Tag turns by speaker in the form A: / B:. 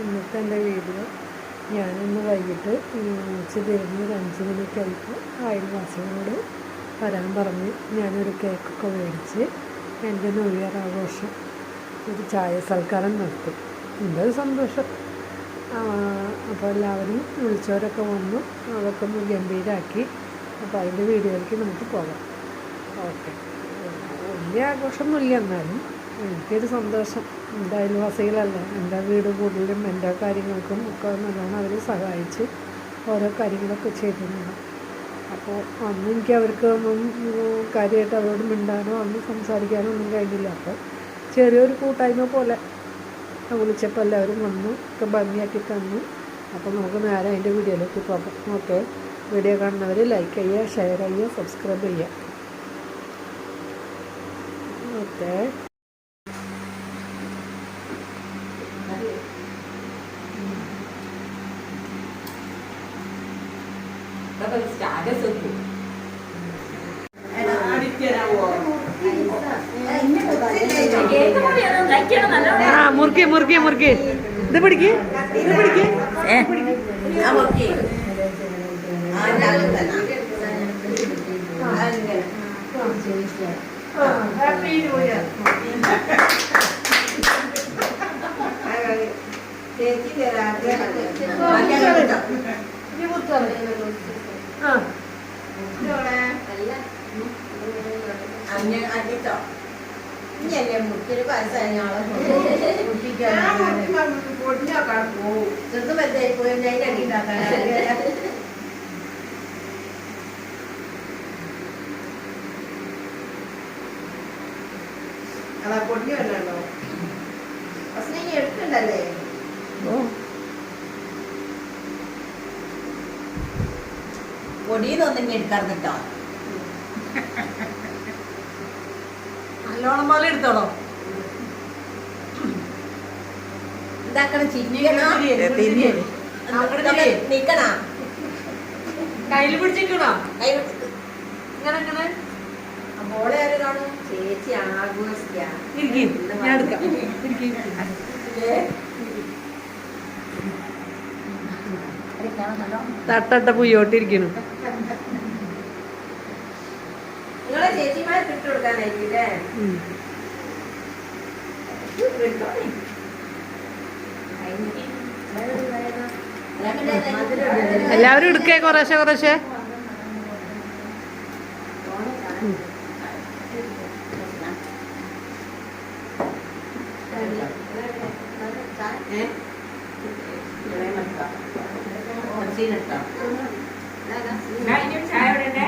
A: ഇന്നത്തെ എന്റെ വീഡിയോ ഞാനിന്ന് വൈകിട്ട് ഉച്ച തിരിഞ്ഞ് ഒരു അഞ്ച് മണിക്കായപ്പോൾ അയൽവാസികളോട് വരാൻ പറഞ്ഞ് ഞാനൊരു കേക്കൊക്കെ മേടിച്ച് എന്റെ ന്യൂ ആഘോഷം ഒരു ചായ സൽക്കാരം നടത്തി. എന്റെ ഒരു സന്തോഷം അപ്പോൾ എല്ലാവരും വിളിച്ചവരൊക്കെ വന്നു അതൊക്കെ ഒന്ന് ഗംഭീരാക്കി അപ്പോൾ അതിന്റെ വീഡിയോയിലേക്ക് നമുക്ക് പോകാം. ഓക്കെ. വലിയ ആഘോഷമൊന്നുമില്ല എന്നാലും എനിക്കൊരു സന്തോഷം. എന്റെ അയൽവാസികളല്ല എന്റെ വീട് കൂടുതലും എന്റെ കാര്യങ്ങൾക്കും ഒക്കെ നല്ലോണം അവർ സഹായിച്ച് ഓരോ കാര്യങ്ങളൊക്കെ ചെയ്തിരുന്നു. അപ്പോൾ അന്ന് എനിക്ക് അവർക്ക് ഒന്നും കാര്യമായിട്ട് അവരോട് മിണ്ടാനോ അന്ന് സംസാരിക്കാനോ ഒന്നും കഴിഞ്ഞില്ല. അപ്പോൾ ചെറിയൊരു കൂട്ടായ്മ പോലെ വിളിച്ചപ്പോൾ എല്ലാവരും വന്നു ഒക്കെ ഭംഗിയാക്കി തന്നു. അപ്പോൾ നമുക്ക് നേരെ അതിന്റെ വീഡിയോയിലേക്ക് പോകാം. ഓക്കെ? വീഡിയോ കാണുന്നവർ ലൈക്ക് ചെയ്യുക ഷെയർ ചെയ്യുക സബ്സ്ക്രൈബ് ചെയ്യുക. ഓക്കെ?
B: സ്റ്റാറ്റസ് വെക്കും
A: മുറുക്കി മുറുക്കി മുറുക്കി ഇത് പിടിക്ക് ഇത് പിടിക്ക് ആ
C: മുക്കിന് പരസ്യം ചെറുത് വലുതായി പോയി ഞാൻ അടി ഉണ്ടാക്കാൻ അതാ പൊടിഞ്ഞു വരണോ പക്ഷെ നീ എടുക്കണ്ടല്ലേ?
A: ഓ.
B: പൊടിയെന്നൊന്നും എടുക്കാറ് കേട്ടോ. നല്ലോണം പോലെ എടുത്തോളോ.
C: ഇതാക്കണം ചിരിക്കണോ നിക്കണ.
A: കയ്യിൽ
C: കൈ
A: ഇങ്ങനെ ഇങ്ങനെ
C: മോളെ ആര് കാണും? ചേച്ചി ആഘോഷിക്കാം.
A: തട്ടട്ട പുയ്യോട്ടിരിക്കണു.
C: നിങ്ങളെ ചേച്ചിമാരെ കിട്ടു കൊടുക്കാനായിരിക്കും.
A: എല്ലാവരും എടുക്കേ കുറേശ്ശെ കുറേശ്ശെ.
B: നിന്നോണ്ടേ